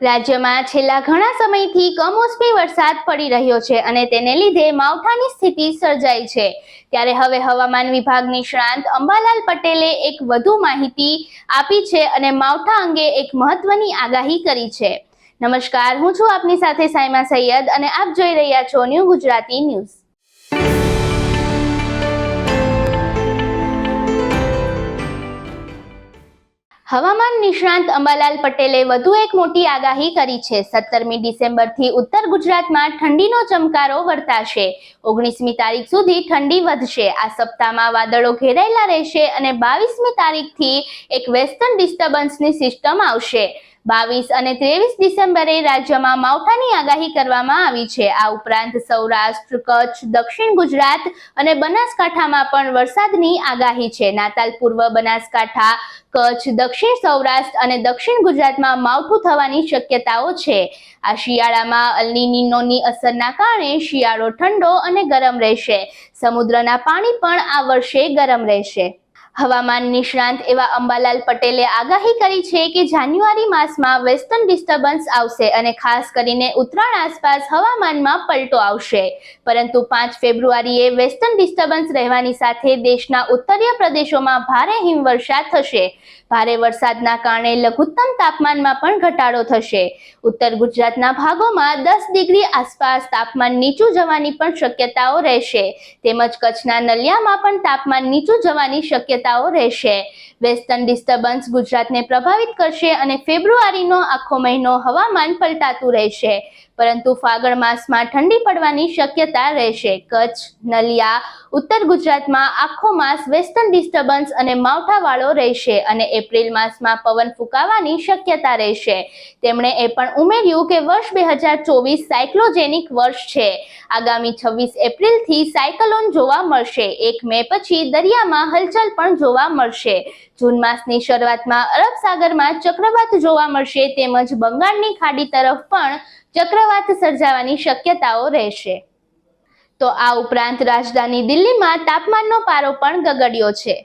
રાજ્યમાં છેલ્લા ઘણા સમયથી કમોસમી વરસાદ પડી રહ્યો છે અને તેને લીધે માવઠાની સ્થિતિ સર્જાઈ છે. ત્યારે હવે હવામાન વિભાગ નિષ્ણાંત અંબાલાલ પટેલે એક વધુ માહિતી આપી છે અને માવઠા અંગે એક મહત્વની આગાહી કરી છે. નમસ્કાર, હું છું આપની સાથે સાયમા સૈયદ અને આપ જોઈ રહ્યા છો ન્યૂ ગુજરાતી ન્યૂઝ. હવામાન નિષ્ણાંત અંબાલાલ પટેલે વધુ એક મોટી આગાહી કરી છે. સત્તરમી ડિસેમ્બરથી ઉત્તર ગુજરાતમાં ઠંડીનો ચમકારો વર્તાશે. ઓગણીસમી તારીખ સુધી ઠંડી વધશે. આ સપ્તાહમાં વાદળો ઘેરાયેલા રહેશે અને બાવીસમી તારીખથી એક વેસ્ટર્ન ડિસ્ટર્બન્સની સિસ્ટમ આવશે. બાવીસ અને ત્રેવીસ ડિસેમ્બરે રાજ્યમાં માવઠાની આગાહી કરવામાં આવી છે. આ ઉપરાંત સૌરાષ્ટ્ર, કચ્છ, દક્ષિણ ગુજરાત અને બનાસકાંઠામાં પણ વરસાદની આગાહી છે. નાતાલ પૂર્વ બનાસકાંઠા કચ્છ, દક્ષિણ સૌરાષ્ટ્ર અને દક્ષિણ ગુજરાતમાં માવઠું થવાની શક્યતાઓ છે. આ શિયાળામાં અલ્નીનોની અસરના કારણે શિયાળો ઠંડો અને ગરમ રહેશે. સમુદ્રના પાણી પણ આ વર્ષે ગરમ રહેશે. હવામાન નિષ્ણાંત એવા અંબાલાલ પટેલે આગાહી કરી છે કે જાન્યુઆરી માસમાં વેસ્ટર્ન ડિસ્ટર્બન્સ આવશે અને ખાસ કરીને ઉત્તરાયણ આસપાસ હવામાનમાં પલટો આવશે. પરંતુ પાંચ ફેબ્રુઆરીએ વેસ્ટર્ન ડિસ્ટર્બન્સ રહેવાની સાથે દેશના ઉત્તરીય પ્રદેશોમાં ભારે હિમવર્ષા થશે. ભારે વરસાદના કારણે લઘુત્તમ તાપમાનમાં પણ ઘટાડો થશે. ઉત્તર ગુજરાતના ભાગોમાં દસ ડિગ્રી આસપાસ તાપમાન નીચું જવાની પણ શક્યતાઓ રહેશે. તેમજ કચ્છના નલિયામાં પણ તાપમાન નીચું જવાની શક્યતાઓ રહેશે. વેસ્ટર્ન ડિસ્ટર્બન્સ ગુજરાતને પ્રભાવિત કરશે અને ફેબ્રુઆરીનો આખો મહિનો હવામાન પલટાતું રહેશે. પરંતુ ફાગણ માસમાં ઠંડી પડવાની શક્યતા રહેશે. કચ્છ, નલિયા, ઉત્તર ગુજરાતમાં આખો માસ વેસ્ટર્ન ડિસ્ટર્બન્સ અને માવઠાવાળો રહેશે અને એપ્રિલ માસમાં પવન ફૂંકાવાની શક્યતા રહેશે. તેમણે એ પણ ઉમેર્યું કે વર્ષ બે હજાર ચોવીસ સાયક્લોજેનિક વર્ષ છે. આગામી છવ્વીસ એપ્રિલથી સાયકલોન જોવા મળશે. એક મે પછી દરિયામાં હલચલ પણ જોવા મળશે. જૂન માસની શરૂઆતમાં અરબ સાગરમાં ચક્રવાત જોવા મળશે તેમજ બંગાળની ખાડી તરફ પણ ચક્રવાત સર્જાવાની શક્યતાઓ રહેશે. તો આ ઉપરાંત રાજધાની દિલ્હીમાં તાપમાનનો પારો પણ ગગડ્યો છે.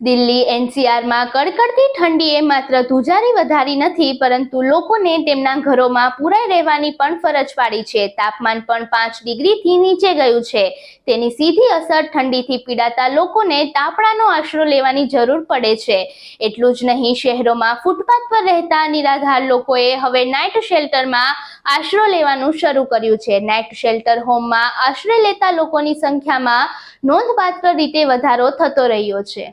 દિલ્હી એનસીઆરમાં કડકડતી ઠંડીએ માત્ર ધુજારી વધારી નથી, પરંતુ લોકોને તેમના ઘરોમાં પુરાઈ રહેવાની પણ ફરજ પાડી છે. તાપમાન પણ પાંચ ડિગ્રીથી નીચે ગયું છે. તેની સીધી અસર ઠંડીથી પીડાતા લોકોને તાપણાનો આશરો લેવાની જરૂર પડે છે. એટલું જ નહીં, શહેરોમાં ફૂટપાથ પર રહેતા નિરાધાર લોકોએ હવે નાઇટ શેલ્ટરમાં આશરો લેવાનું શરૂ કર્યું છે. નાઇટ શેલ્ટર હોમમાં આશ્રય લેતા લોકોની સંખ્યામાં નોંધપાત્ર રીતે વધારો થતો રહ્યો છે.